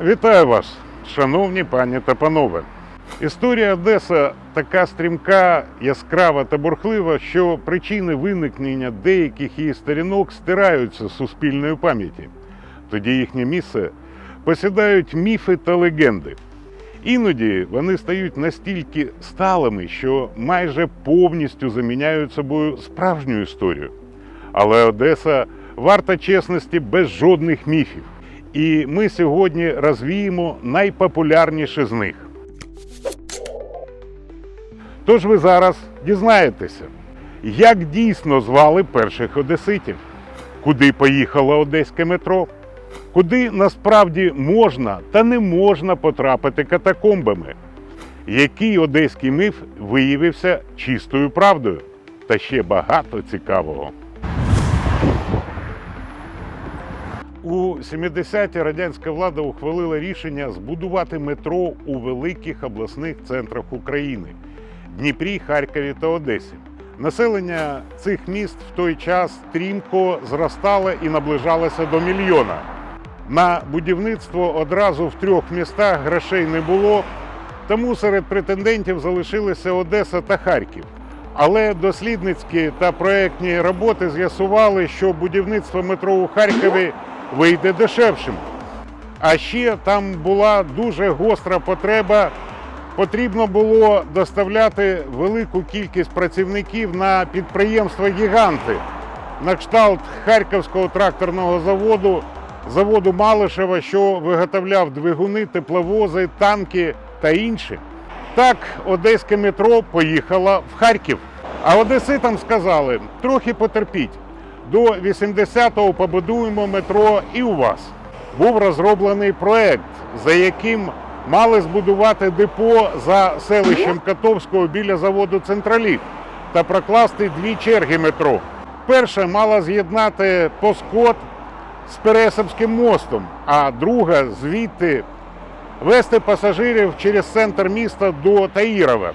Вітаю вас, шановні пані та панове. Історія Одеса така стрімка, яскрава та бурхлива, що причини виникнення деяких її сторінок стираються з суспільної пам'яті. Тоді їхнє місце посідають міфи та легенди. Іноді вони стають настільки сталими, що майже повністю заміняють собою справжню історію. Але Одеса варта чесності без жодних міфів. І ми сьогодні розвіємо найпопулярніші з них. Тож ви зараз дізнаєтеся, як дійсно звали перших одеситів, куди поїхало одеське метро, куди насправді можна та не можна потрапити катакомбами, який одеський міф виявився чистою правдою, та ще багато цікавого. У 70-ті радянська влада ухвалила рішення збудувати метро у великих обласних центрах України Дніпрі, Харкові та Одесі. Населення цих міст в той час стрімко зростало і наближалося до мільйона. На будівництво одразу в трьох містах грошей не було, тому серед претендентів залишилися Одеса та Харків. Але дослідницькі та проектні роботи з'ясували, що будівництво метро у Харкові вийде дешевшим. А ще там була дуже гостра потреба. Потрібно було доставляти велику кількість працівників на підприємства гіганти на кшталт Харківського тракторного заводу, заводу Малишева, що виготовляв двигуни, тепловози, танки та інше. Так, одеське метро поїхало в Харків. А одеситам сказали, трохи потерпіть. До 80-го побудуємо метро і у вас. Був розроблений проект, за яким мали збудувати депо за селищем Котовського біля заводу Централіт та прокласти дві черги метро. Перша мала з'єднати Поскот з Пересипським мостом, а друга звідти вести пасажирів через центр міста до Таїрова.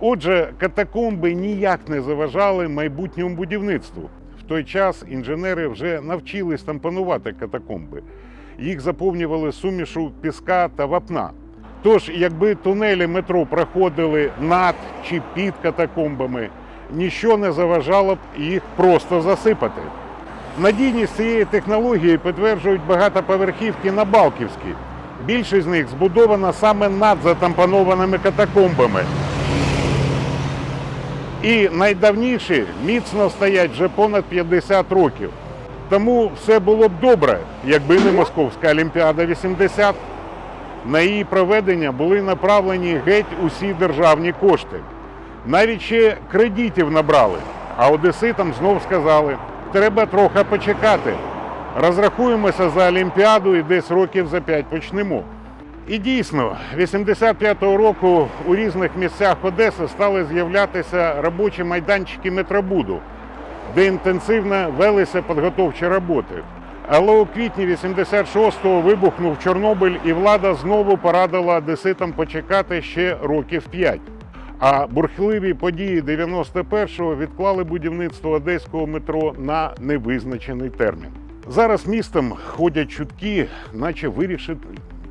Отже, катакомби ніяк не заважали майбутньому будівництву. В той час інженери вже навчились тампонувати катакомби. Їх заповнювали сумішу піска та вапна. Тож, якби тунелі метро проходили над чи під катакомбами, ніщо не заважало б їх просто засипати. Надійність цієї технології підтверджують багатоповерхівки на Балківській. Більшість з них збудована саме над затампонованими катакомбами. І найдавніші міцно стоять вже понад 50 років. Тому все було б добре, якби не Московська Олімпіада 80. На її проведення були направлені геть усі державні кошти. Навіть ще кредитів набрали, а одеситам знов сказали, треба трохи почекати. Розрахуємося за Олімпіаду і десь років за п'ять почнемо. І дійсно, 85-го року у різних місцях Одеси стали з'являтися робочі майданчики метробуду, де інтенсивно велися підготовчі роботи. Але у квітні 86-го вибухнув Чорнобиль, і влада знову порадила одеситам почекати ще років п'ять. А бурхливі події 91-го відклали будівництво одеського метро на невизначений термін. Зараз містом ходять чутки, наче вирішить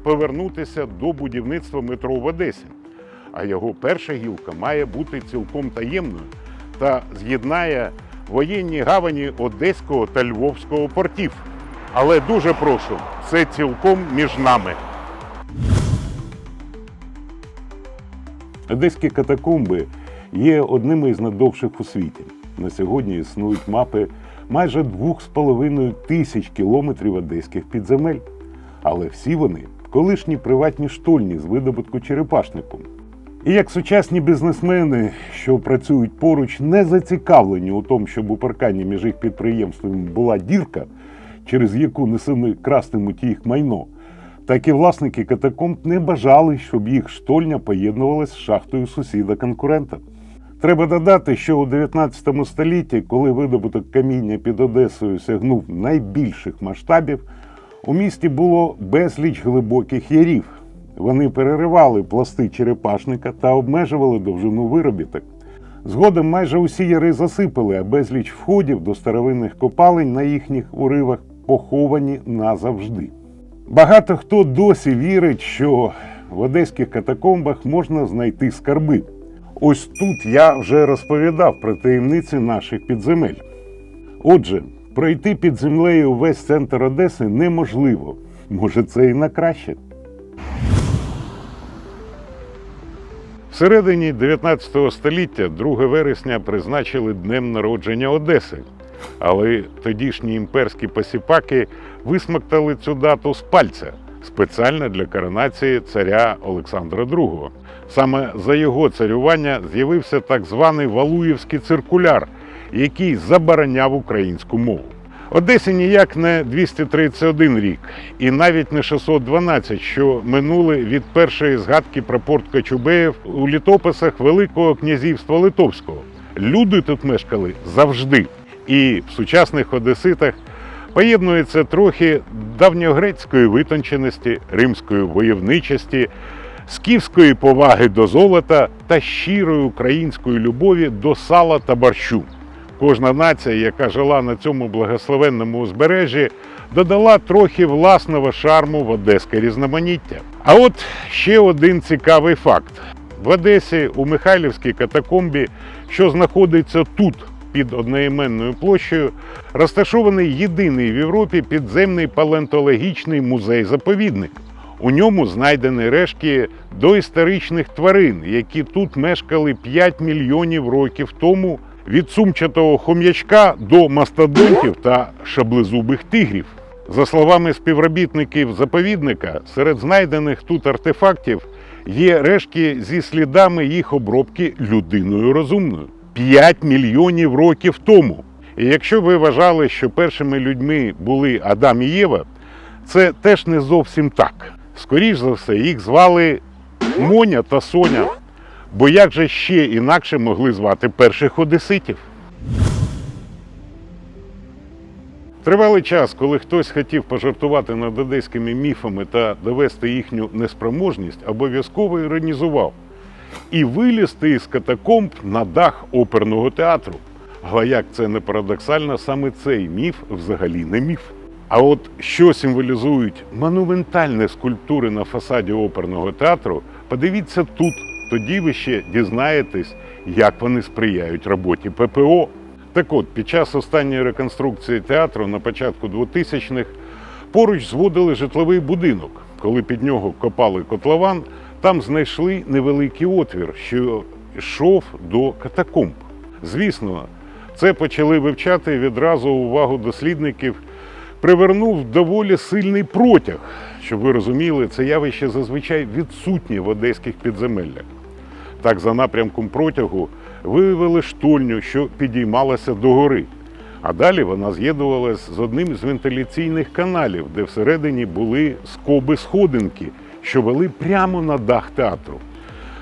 повернутися до будівництва метро в Одесі. А його перша гілка має бути цілком таємною та з'єднає воєнні гавані Одеського та Львовського портів. Але дуже прошу, це цілком між нами. Одеські катакомби є одними із найдовших у світі. На сьогодні існують мапи майже 2,5 тисяч кілометрів одеських підземель. Але всі вони колишні приватні штольні з видобутку черепашнику. І як сучасні бізнесмени, що працюють поруч, не зацікавлені у тому, щоб у паркані між їх підприємствами була дірка, через яку несими крастимуть їх майно, так і власники катакомб не бажали, щоб їх штольня поєднувалась з шахтою сусіда-конкурента. Треба додати, що у 19 столітті, коли видобуток каміння під Одесою сягнув найбільших масштабів, у місті було безліч глибоких ярів. Вони переривали пласти черепашника та обмежували довжину виробіток. Згодом майже усі яри засипали, а безліч входів до старовинних копалень на їхніх уривах поховані назавжди. Багато хто досі вірить, що в одеських катакомбах можна знайти скарби. Ось тут я вже розповідав про таємниці наших підземель. Отже, пройти під землею весь центр Одеси неможливо. Може, це і на краще. Всередині 19 століття 2 вересня призначили днем народження Одеси. Але тодішні імперські посіпаки висмоктали цю дату з пальця спеціально для коронації царя Олександра II. Саме за його царювання з'явився так званий Валуєвський циркуляр, який забороняв українську мову. Одесі ніяк не 231 рік, і навіть не 612, що минули від першої згадки про порт Кочубеїв у літописах Великого князівства Литовського. Люди тут мешкали завжди. І в сучасних одеситах поєднується трохи давньогрецької витонченості, римської войовничості, скіфської поваги до золота та щирої української любові до сала та борщу. Кожна нація, яка жила на цьому благословенному узбережжі, додала трохи власного шарму в одеське різноманіття. А от ще один цікавий факт: в Одесі у Михайлівській катакомбі, що знаходиться тут, під одноіменною площею, розташований єдиний в Європі підземний палеонтологічний музей-заповідник. У ньому знайдені рештки доісторичних тварин, які тут мешкали 5 мільйонів років тому від сумчатого хом'ячка до мастодонтів та шаблезубих тигрів. За словами співробітників заповідника, серед знайдених тут артефактів є рештки зі слідами їх обробки людиною розумною 5 мільйонів років тому. І якщо ви вважали, що першими людьми були Адам і Єва, це теж не зовсім так. Скоріш за все, їх звали Моня та Соня. Бо як же ще інакше могли звати перших одеситів? Тривалий час, коли хтось хотів пожартувати над одеськими міфами та довести їхню неспроможність, обов'язково іронізував і вилізти із катакомб на дах оперного театру. Але як це не парадоксально, саме цей міф взагалі не міф. А от що символізують монументальні скульптури на фасаді оперного театру, подивіться тут. Тоді ви ще дізнаєтесь, як вони сприяють роботі ППО. Так от, під час останньої реконструкції театру на початку 2000-х поруч зводили житловий будинок. Коли під нього копали котлован, там знайшли невеликий отвір, що йшов до катакомб. Звісно, це почали вивчати відразу увагу дослідників. Привернув доволі сильний протяг. Щоб ви розуміли, це явище зазвичай відсутнє в одеських підземеллях. Так, за напрямком протягу виявили штольню, що підіймалася догори. А далі вона з'єднувалась з одним з вентиляційних каналів, де всередині були скоби сходинки, що вели прямо на дах театру.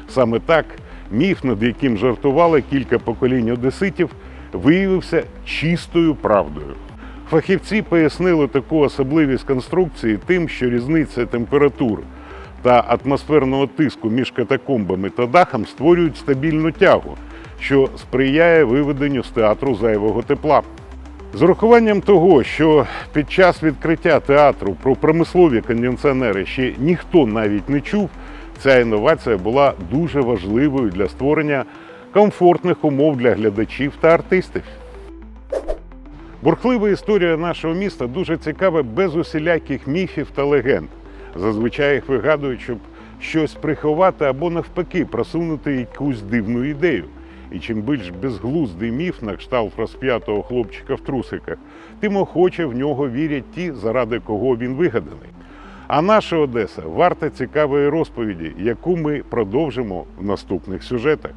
Саме так міф, над яким жартували кілька поколінь одеситів, виявився чистою правдою. Фахівці пояснили таку особливість конструкції тим, що різниця температур та атмосферного тиску між катакомбами та дахом створюють стабільну тягу, що сприяє виведенню з театру зайвого тепла. З урахуванням того, що під час відкриття театру про промислові кондиціонери ще ніхто навіть не чув, ця інновація була дуже важливою для створення комфортних умов для глядачів та артистів. Бурхлива історія нашого міста дуже цікава без усіляких міфів та легенд. Зазвичай їх вигадують, щоб щось приховати або навпаки просунути якусь дивну ідею. І чим більш безглуздий міф на кшталт розп'ятого хлопчика в трусиках, тим охоче в нього вірять ті, заради кого він вигаданий. А наша Одеса варта цікавої розповіді, яку ми продовжимо в наступних сюжетах.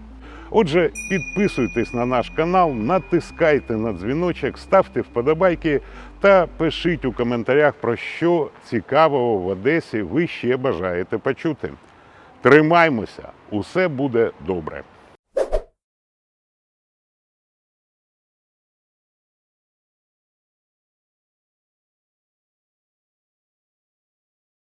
Отже, підписуйтесь на наш канал, натискайте на дзвіночок, ставте вподобайки та пишіть у коментарях, про що цікавого в Одесі ви ще бажаєте почути. Тримаймося, усе буде добре.